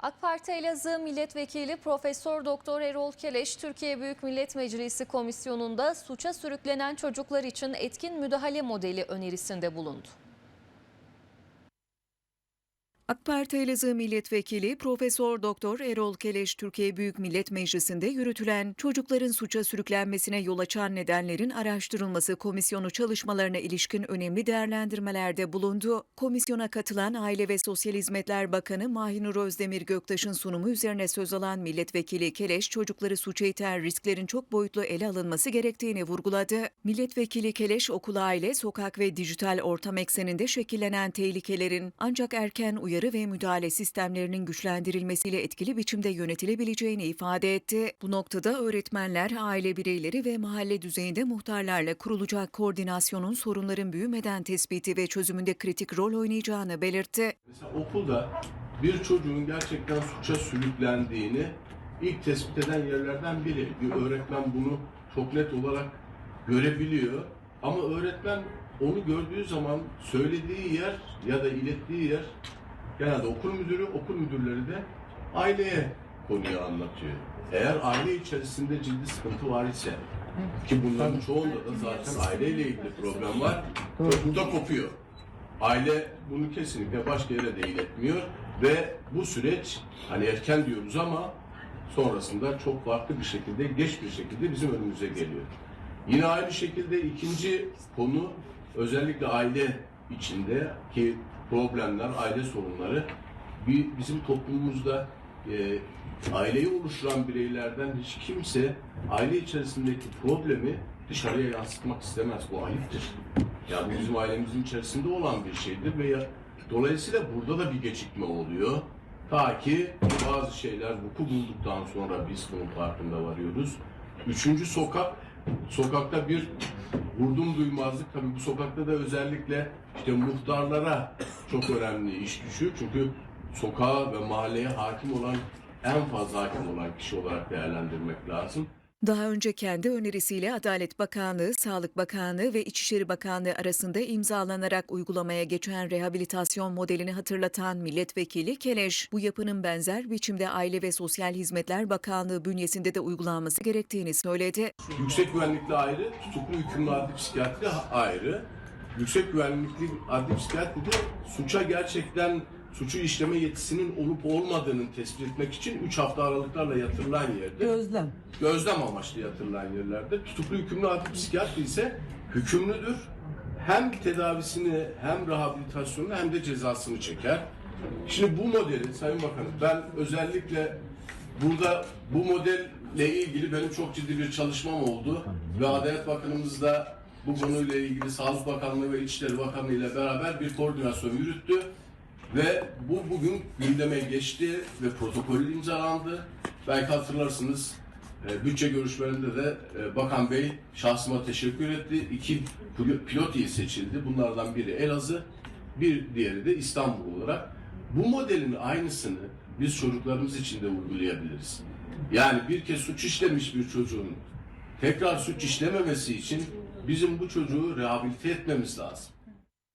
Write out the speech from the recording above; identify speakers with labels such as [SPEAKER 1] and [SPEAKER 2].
[SPEAKER 1] AK Parti Elazığ Milletvekili Profesör Doktor Erol Keleş, Türkiye Büyük Millet Meclisi Komisyonu'nda suça sürüklenen çocuklar için etkin müdahale modeli önerisinde bulundu.
[SPEAKER 2] AK Parti Elazığ Milletvekili Profesör Doktor Erol Keleş Türkiye Büyük Millet Meclisi'nde yürütülen çocukların suça sürüklenmesine yol açan nedenlerin araştırılması komisyonu çalışmalarına ilişkin önemli değerlendirmelerde bulundu. Komisyona katılan Aile ve Sosyal Hizmetler Bakanı Mahinur Özdemir Göktaş'ın sunumu üzerine söz alan milletvekili Keleş çocukları suça iten risklerin çok boyutlu ele alınması gerektiğini vurguladı. Milletvekili Keleş okul aile, sokak ve dijital ortam ekseninde şekillenen tehlikelerin ancak erken uyarı ve müdahale sistemlerinin güçlendirilmesiyle etkili biçimde yönetilebileceğini ifade etti. Bu noktada öğretmenler, aile bireyleri ve mahalle düzeyinde muhtarlarla kurulacak koordinasyonun sorunların büyümeden tespiti ve çözümünde kritik rol oynayacağını belirtti.
[SPEAKER 3] Mesela okulda bir çocuğun gerçekten suça sürüklendiğini ilk tespit eden yerlerden biri. Bir öğretmen bunu çok net olarak görebiliyor. Ama öğretmen onu gördüğü zaman söylediği yer ya da ilettiği yer genelde okul müdürü, okul müdürleri de aileye konuyu anlatıyor. Eğer aile içerisinde ciddi sıkıntı var ise ki bunların çoğunda da zaten aileyle ilgili problem var, çocukta kopuyor. Aile bunu kesinlikle başka yere de iletmiyor ve bu süreç hani erken diyoruz ama sonrasında çok farklı bir şekilde, geç bir şekilde bizim önümüze geliyor. Yine aynı şekilde ikinci konu özellikle aile içinde ki problemler, aile sorunları bizim toplumumuzda e, aileyi oluşturan bireylerden hiç kimse aile içerisindeki problemi dışarıya yansıtmak istemez. Bu ayıptır. Yani bizim ailemizin içerisinde olan bir şeydir ve ya, dolayısıyla burada da bir gecikme oluyor. Ta ki bazı şeyler vuku bulduktan sonra biz bunun farkında varıyoruz. Üçüncü sokak, sokakta bir vurdum duymazlık. Tabii bu sokakta da özellikle işte muhtarlara çok önemli iş düşüyor. Çünkü sokağa ve mahalleye hakim olan en fazla hakim olan kişi olarak değerlendirmek lazım.
[SPEAKER 2] Daha önce kendi önerisiyle Adalet Bakanlığı, Sağlık Bakanlığı ve İçişleri Bakanlığı arasında imzalanarak uygulamaya geçen rehabilitasyon modelini hatırlatan milletvekili Keleş, bu yapının benzer biçimde Aile ve Sosyal Hizmetler Bakanlığı bünyesinde de uygulanması gerektiğini söyledi.
[SPEAKER 3] Yüksek güvenlikli ayrı, tutuklu hükümlü adli psikiyatri ayrı. Yüksek güvenlikli adli psikiyatri de suça gerçekten suçu işleme yetisinin olup olmadığını tespit etmek için 3 hafta aralıklarla yatırılan yerdir.
[SPEAKER 4] Gözlem.
[SPEAKER 3] Gözlem amaçlı yatırılan yerlerde. Tutuklu hükümlü adli psikiyatri ise hükümlüdür. Hem tedavisini hem rehabilitasyonunu hem de cezasını çeker. Şimdi bu modeli Sayın Bakanım ben özellikle burada bu modelle ilgili benim çok ciddi bir çalışmam oldu. Ve Adalet Bakanımız da bu konuyla ilgili Sağlık Bakanlığı ve İçişleri Bakanlığı ile beraber bir koordinasyon yürüttü. Ve bu bugün gündeme geçti ve protokolü imzalandı. Belki hatırlarsınız e, bütçe görüşmelerinde de e, Bakan Bey şahsıma teşekkür etti. İki pilo- pilot il seçildi. Bunlardan biri Elazığ, bir diğeri de İstanbul olarak. Bu modelin aynısını biz çocuklarımız için de uygulayabiliriz. Yani bir kez suç işlemiş bir çocuğun tekrar suç işlememesi için bizim bu çocuğu rehabilite etmemiz lazım.